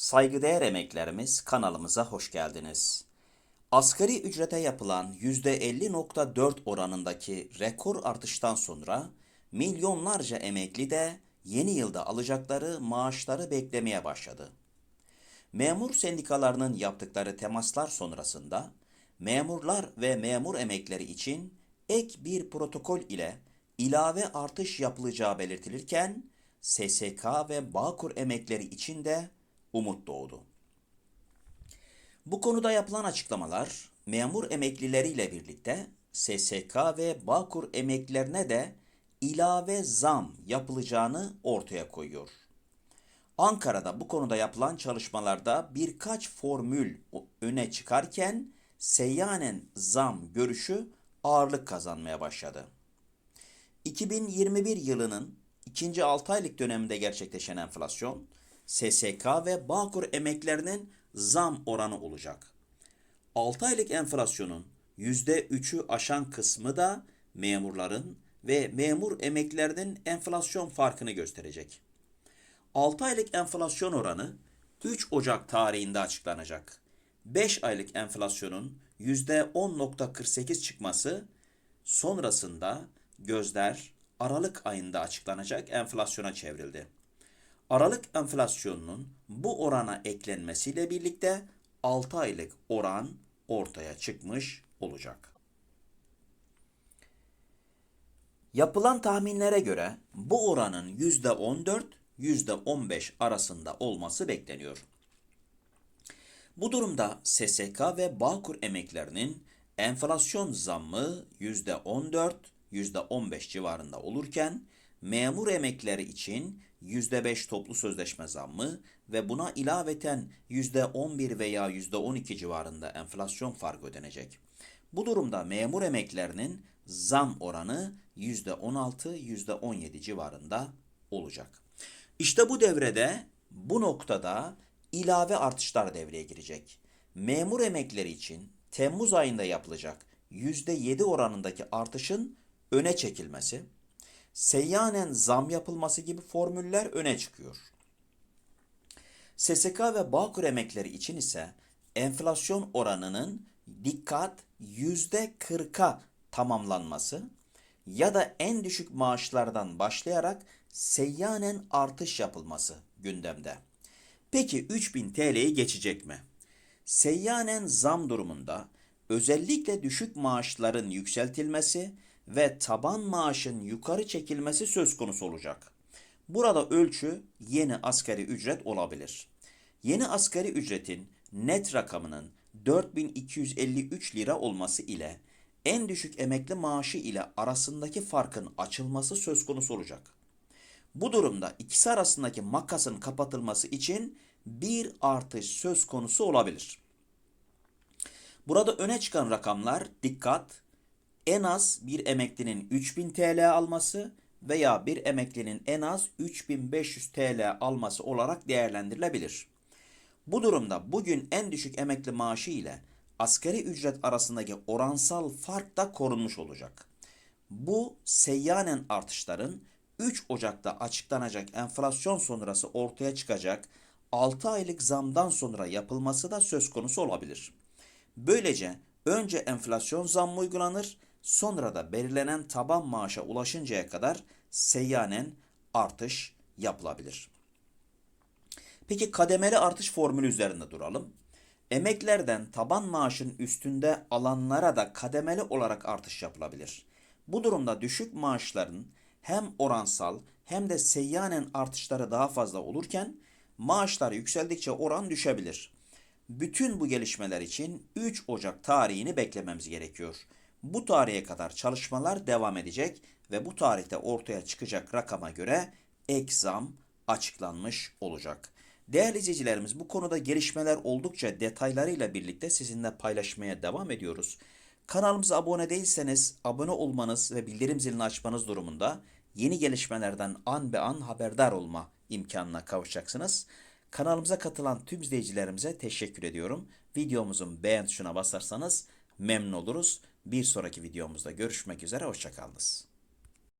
Saygıdeğer emeklerimiz kanalımıza hoş geldiniz. Asgari ücrete yapılan %50.4 oranındaki rekor artıştan sonra milyonlarca emekli de yeni yılda alacakları maaşları beklemeye başladı. Memur sendikalarının yaptıkları temaslar sonrasında memurlar ve memur emekleri için ek bir protokol ile ilave artış yapılacağı belirtilirken SSK ve Bağkur emekleri için de umut doğdu. Bu konuda yapılan açıklamalar memur emeklileriyle birlikte SSK ve Bağkur emeklilerine de ilave zam yapılacağını ortaya koyuyor. Ankara'da bu konuda yapılan çalışmalarda birkaç formül öne çıkarken seyyanen zam görüşü ağırlık kazanmaya başladı. 2021 yılının ikinci 6 aylık döneminde gerçekleşen enflasyon, SSK ve Bağkur emeklerinin zam oranı olacak. 6 aylık enflasyonun %3'ü aşan kısmı da memurların ve memur emeklerinin enflasyon farkını gösterecek. 6 aylık enflasyon oranı 3 Ocak tarihinde açıklanacak. 5 aylık enflasyonun %10.48 çıkması sonrasında gözler Aralık ayında açıklanacak enflasyona çevrildi. Aralık enflasyonunun bu orana eklenmesiyle birlikte 6 aylık oran ortaya çıkmış olacak. Yapılan tahminlere göre bu oranın %14 %15 arasında olması bekleniyor. Bu durumda SSK ve Bağkur emeklerinin enflasyon zammı %14 %15 civarında olurken memur emekleri için %5 toplu sözleşme zammı ve buna ilaveten %11 veya %12 civarında enflasyon farkı ödenecek. Bu durumda memur emeklerinin zam oranı %16 %17 civarında olacak. İşte bu devrede bu noktada ilave artışlar devreye girecek. Memur emekleri için Temmuz ayında yapılacak %7 oranındaki artışın öne çekilmesi, seyyanen zam yapılması gibi formüller öne çıkıyor. SSK ve Bağkur emekleri için ise enflasyon oranının dikkat %40'a tamamlanması ya da en düşük maaşlardan başlayarak seyyanen artış yapılması gündemde. Peki 3000 TL'yi geçecek mi? Seyyanen zam durumunda özellikle düşük maaşların yükseltilmesi ve taban maaşın yukarı çekilmesi söz konusu olacak. Burada ölçü yeni asgari ücret olabilir. Yeni asgari ücretin net rakamının 4253 lira olması ile en düşük emekli maaşı ile arasındaki farkın açılması söz konusu olacak. Bu durumda ikisi arasındaki makasın kapatılması için bir artış söz konusu olabilir. Burada öne çıkan rakamlar dikkat en az bir emeklinin 3000 TL alması veya bir emeklinin en az 3500 TL alması olarak değerlendirilebilir. Bu durumda bugün en düşük emekli maaşı ile asgari ücret arasındaki oransal fark da korunmuş olacak. Bu seyyanen artışların 3 Ocak'ta açıklanacak enflasyon sonrası ortaya çıkacak 6 aylık zamdan sonra yapılması da söz konusu olabilir. Böylece önce enflasyon zammı uygulanır, sonra da belirlenen taban maaşa ulaşıncaya kadar seyyanen artış yapılabilir. Peki kademeli artış formülü üzerinde duralım. Emeklerden taban maaşın üstünde alanlara da kademeli olarak artış yapılabilir. Bu durumda düşük maaşların hem oransal hem de seyyanen artışları daha fazla olurken maaşlar yükseldikçe oran düşebilir. Bütün bu gelişmeler için 3 Ocak tarihini beklememiz gerekiyor. Bu tarihe kadar çalışmalar devam edecek ve bu tarihte ortaya çıkacak rakama göre ek zam açıklanmış olacak. Değerli izleyicilerimiz bu konuda gelişmeler oldukça detaylarıyla birlikte sizinle paylaşmaya devam ediyoruz. Kanalımıza abone değilseniz abone olmanız ve bildirim zilini açmanız durumunda yeni gelişmelerden an be an haberdar olma imkanına kavuşacaksınız. Kanalımıza katılan tüm izleyicilerimize teşekkür ediyorum. Videomuzun beğen tuşuna basarsanız memnun oluruz. Bir sonraki videomuzda görüşmek üzere, hoşçakalınız.